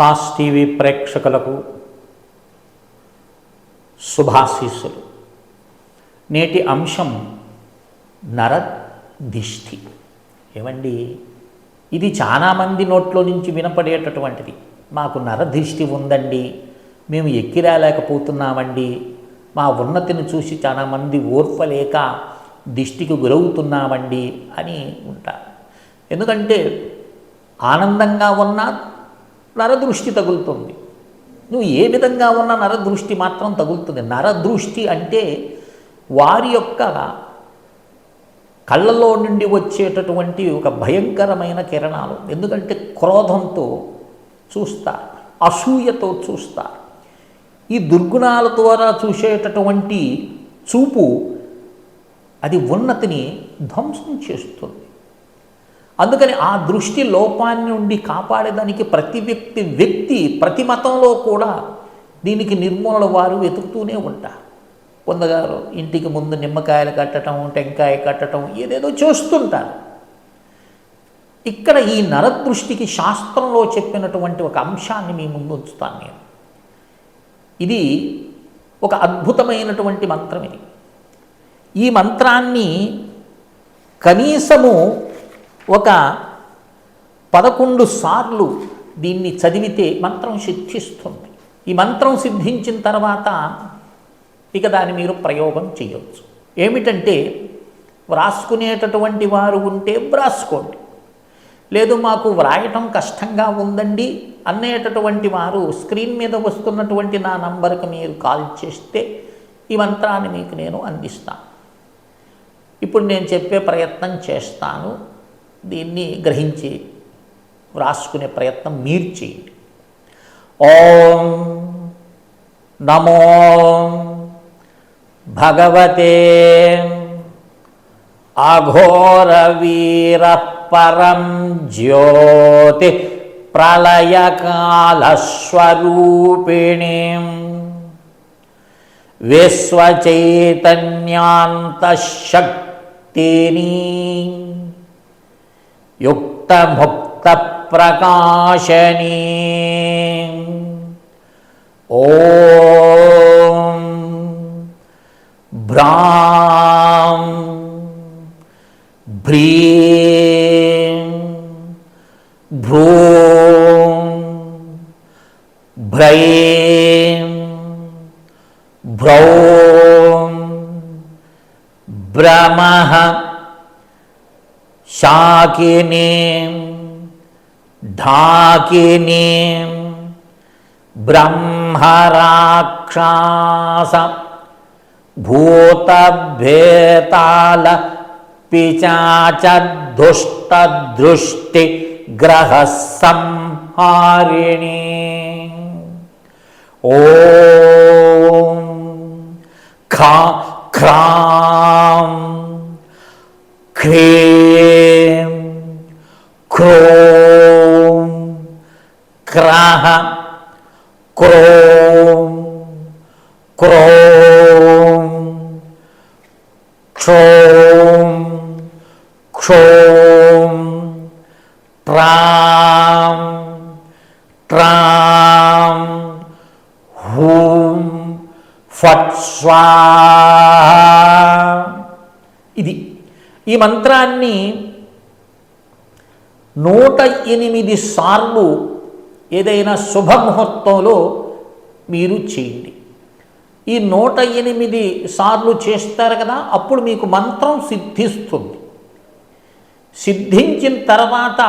Sauce TV ప్రేక్షకులకు శుభాశీస్సులు. నేటి అంశం నరదిష్టి. ఏమండి? ఇది చాలామంది నోట్లో నుంచి వినపడేటటువంటిది. మాకు నరదిష్టి ఉందండి. మేము ఎక్కిరాలేకపోతున్నామండి మా ఉన్నతిని చూసి చాలామంది ఓర్పలేక దిష్టికి గురవుతున్నామండి అని ఉంటారు. ఎందుకంటే ఆనందంగా ఉన్నా నరదృష్టి తగులుతుంది. నువ్వు ఏ విధంగా ఉన్న నరదృష్టి మాత్రం తగులుతుంది. నరదృష్టి అంటే వారి యొక్క కళ్ళలో నుండి వచ్చేటటువంటి ఒక భయంకరమైన కిరణాలు. ఎందుకంటే క్రోధంతో చూస్తారు అసూయతో చూస్తారు ఈ దుర్గుణాల ద్వారా చూసేటటువంటి చూపు అది ఉన్నతిని ధ్వంసం చేస్తుంది. అందుకని ఆ దృష్టి లోపాన్ని నుండి కాపాడేదానికి ప్రతి వ్యక్తి వ్యక్తి ప్రతి మతంలో కూడా దీనికి నిర్మూలన వారు వెతుకుతూనే ఉంటారు. కొందగారు ఇంటికి ముందు నిమ్మకాయలు కట్టడం టెంకాయ కట్టడం ఏదేదో చేస్తుంటారు. ఇక్కడ ఈ నరదృష్టికి శాస్త్రంలో చెప్పినటువంటి ఒక అంశాన్ని మీ ముందు ఉంచుతాను నేను. ఇది ఒక అద్భుతమైనటువంటి మంత్రం ఇది. ఈ మంత్రాన్ని కనీసము ఒక పదకొండు సార్లు దీన్ని చదివితే మంత్రం సిద్ధిస్తుంది. ఈ మంత్రం సిద్ధించిన తర్వాత ఇక దాన్ని మీరు ప్రయోగం చేయవచ్చు ఏమిటంటే వ్రాసుకునేటటువంటి వారు ఉంటే వ్రాసుకోండి. లేదు మాకు వ్రాయటం కష్టంగా ఉందండి అనేటటువంటి వారు స్క్రీన్ మీద వస్తున్నటువంటి నా నంబర్కి మీరు కాల్ చేస్తే ఈ మంత్రాన్ని మీకు నేను అందిస్తాను. ఇప్పుడు నేను చెప్పే ప్రయత్నం చేస్తాను. దీన్ని గ్రహించి వ్రాసుకునే ప్రయత్నం మీరు చేయండి. ఓం నమో భగవతే అఘోరవీర పరం జ్యోతి ప్రళయకాలస్వరూపిణీ విశ్వచైతన్యాంతశక్తిని యుక్తముక్త ప్రకాశనీ ఓం భ్రాం భ్రీం భ్రూం భ్రైం భ్రౌం शाकिनी ढाकिनी ब्रह्मराक्षास भूतभेताल पिचाचदुष्टदृष्टि ग्रह संहारिणी ओ खा, క్రీం క్రోం క్రాహ క్రోం క్రోం క్షోం క్షోం ప్రాం ట్రాం హూం ఫట్ స్వాహ. ఇది ఈ మంత్రాన్ని నూట ఎనిమిది సార్లు ఏదైనా శుభముహూర్తంలో మీరు చేయండి. ఈ నూట ఎనిమిది సార్లు చేస్తారు కదా అప్పుడు మీకు మంత్రం సిద్ధిస్తుంది. సిద్ధించిన తర్వాత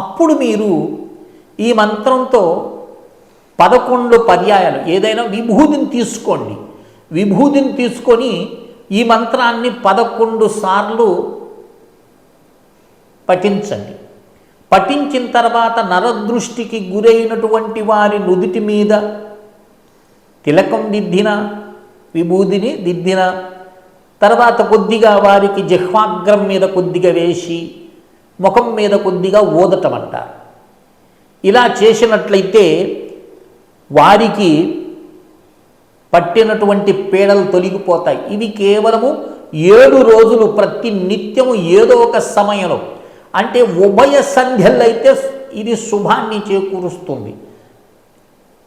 అప్పుడు మీరు ఈ మంత్రంతో పదకొండు పర్యాయాలు ఏదైనా విభూతిని తీసుకోండి. విభూతిని తీసుకొని ఈ మంత్రాన్ని పదకొండు సార్లు పఠించండి. పఠించిన తర్వాత నరదృష్టికి గురైనటువంటి వారి నుదుటి మీద తిలకం దిద్దిన విభూదిని దిద్దిన తర్వాత కొద్దిగా వారికి జిహ్వాగ్రం మీద కొద్దిగా వేసి ముఖం మీద కొద్దిగా ఊదటం అంటారు ఇలా చేసినట్లయితే వారికి పట్టినటువంటి పీడలు తొలగిపోతాయి. ఇవి కేవలము ఏడు రోజులు ప్రతి నిత్యము ఏదో ఒక సమయంలో. అంటే ఉభయ సంధ్యలైతే ఇది శుభాన్ని చేకూరుస్తుంది.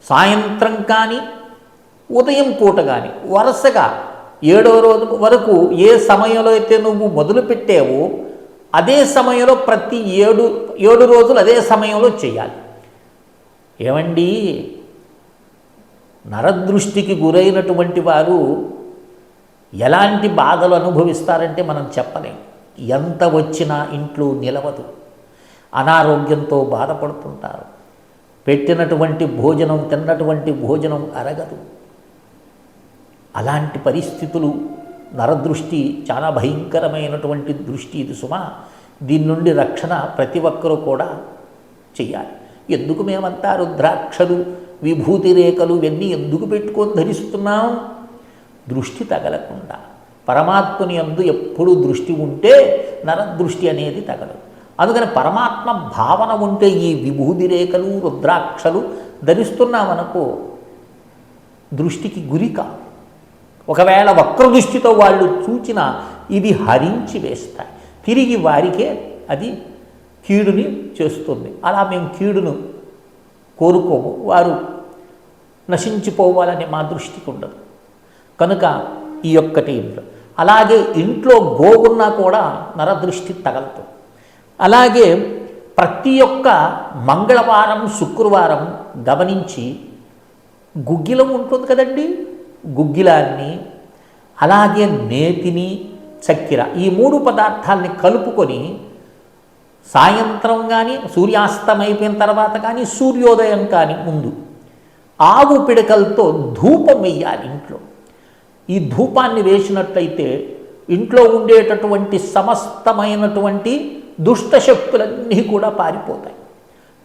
సాయంత్రం కానీ ఉదయం పూట కానీ వరుసగా ఏడో రోజు వరకు ఏ సమయంలో అయితే నువ్వు మొదలుపెట్టావో అదే సమయంలో ప్రతి ఏడు ఏడు రోజులు అదే సమయంలో చేయాలి. ఏమండి? నరదృష్టికి గురైనటువంటి వారు ఎలాంటి బాధలు అనుభవిస్తారంటే మనం చెప్పలేం. ఎంత వచ్చినా ఇంట్లో నిలవదు. అనారోగ్యంతో బాధపడుతుంటారు. పెట్టినటువంటి భోజనం తిన్నటువంటి భోజనం అరగదు. అలాంటి పరిస్థితులు నరదృష్టి చాలా భయంకరమైనటువంటి దృష్టి ఇది సుమా. దీని నుండి రక్షణ ప్రతి ఒక్కరూ కూడా చెయ్యాలి ఎందుకు మేమంతా రుద్రాక్షలు విభూతి రేఖలు ఇవన్నీ ఎందుకు పెట్టుకొని ధరిస్తున్నాం? దృష్టి తగలకుండా. పరమాత్మని అందు ఎప్పుడు దృష్టి ఉంటే నరదృష్టి అనేది తగలదు. అందుకని పరమాత్మ భావన ఉంటే ఈ విభూతి రేఖలు రుద్రాక్షలు ధరిస్తున్నామనుకో దృష్టికి గురి కాదు ఒకవేళ వక్ర దృష్టితో వాళ్ళు చూచిన ఇది హరించి వేస్తాయి. తిరిగి వారికే అది కీడుని చేస్తుంది. అలా మేము కీడును కోరుకోము. వారు నశించిపోవాలని మా దృష్టికి ఉండదు. కనుక ఈ ఒక్కటి అలాగే ఇంట్లో గోవున్నా కూడా నరదృష్టి తగలదు. అలాగే ప్రతి ఒక్క మంగళవారం శుక్రవారం గమనించి గుగ్గిలం ఉంటుంది కదండి? గుగ్గిలాన్ని అలాగే నేతిని చక్కెర ఈ మూడు పదార్థాలని కలుపుకొని సాయంత్రం కానీ సూర్యాస్తమైపోయిన తర్వాత కానీ సూర్యోదయం కానీ ముందు ఆవు పిడకలతో ధూపం వెయ్యాలి ఇంట్లో. ఈ ధూపాన్ని వేసినట్లయితే ఇంట్లో ఉండేటటువంటి సమస్తమైనటువంటి దుష్ట శక్తులన్నీ కూడా పారిపోతాయి.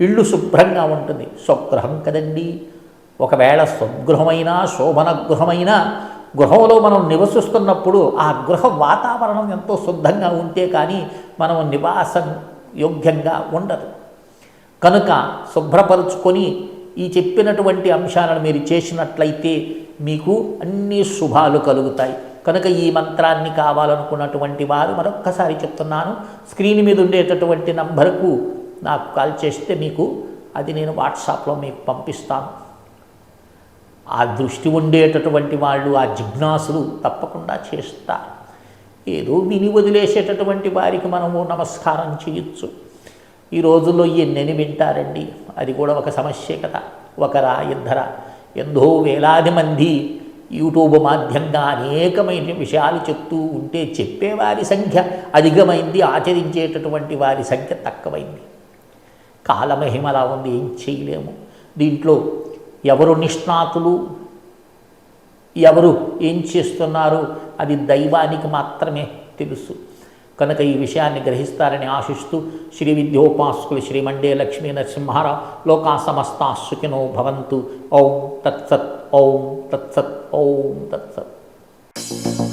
ఇల్లు శుభ్రంగా ఉంటుంది. స్వగృహం కదండి. ఒకవేళ స్వగృహమైనా శోభన గృహమైనా గృహంలో మనం నివసిస్తున్నప్పుడు ఆ గృహ వాతావరణం ఎంతో శుద్ధంగా ఉంటే కానీ మనం నివాసం యోగ్యంగా ఉండదు. కనుక శుభ్రపరుచుకొని ఈ చెప్పినటువంటి అంశాలను మీరు చేసినట్లయితే మీకు అన్ని శుభాలు కలుగుతాయి. కనుక ఈ మంత్రాన్ని కావాలనుకున్నటువంటి వారు మరొక్కసారి చెప్తున్నాను. స్క్రీన్ మీద ఉండేటటువంటి నంబర్కు నాకు కాల్ చేస్తే మీకు అది నేను వాట్సాప్లో మీకు పంపిస్తాను. ఆ దృష్టి ఉండేటటువంటి వాళ్ళు ఆ జిజ్ఞాసులు తప్పకుండా చేస్తారు. ఏదో విని వదిలేసేటటువంటి వారికి మనము నమస్కారం చేయొచ్చు. ఈ రోజుల్లో ఎన్నెని వింటారండి? అది కూడా ఒక సమస్య కదా ఒకరా ఇద్దరా ఎంతో వేలాది మంది యూట్యూబ్ మాధ్యంగా అనేకమైన విషయాలు చెప్తూ ఉంటే చెప్పేవారి సంఖ్య అధికమైంది ఆచరించేటటువంటి వారి సంఖ్య తక్కువైంది. కాలమహిమలా ఉంది ఏం చేయలేము. దీంట్లో ఎవరు నిష్ణాతులు? ఎవరు ఏం చేస్తున్నారు? అది దైవానికి మాత్రమే తెలుసు. కనుక ఈ విషయాన్ని గ్రహిస్తారని ఆశిస్తూ శ్రీ విద్యోపాసకులు శ్రీమండే లక్ష్మీ నరసింహారావు లోకా సమస్తా సుఖినో భవంతు. ఓం తత్సత్ ఓం తత్సత్ ఓం తత్సత్.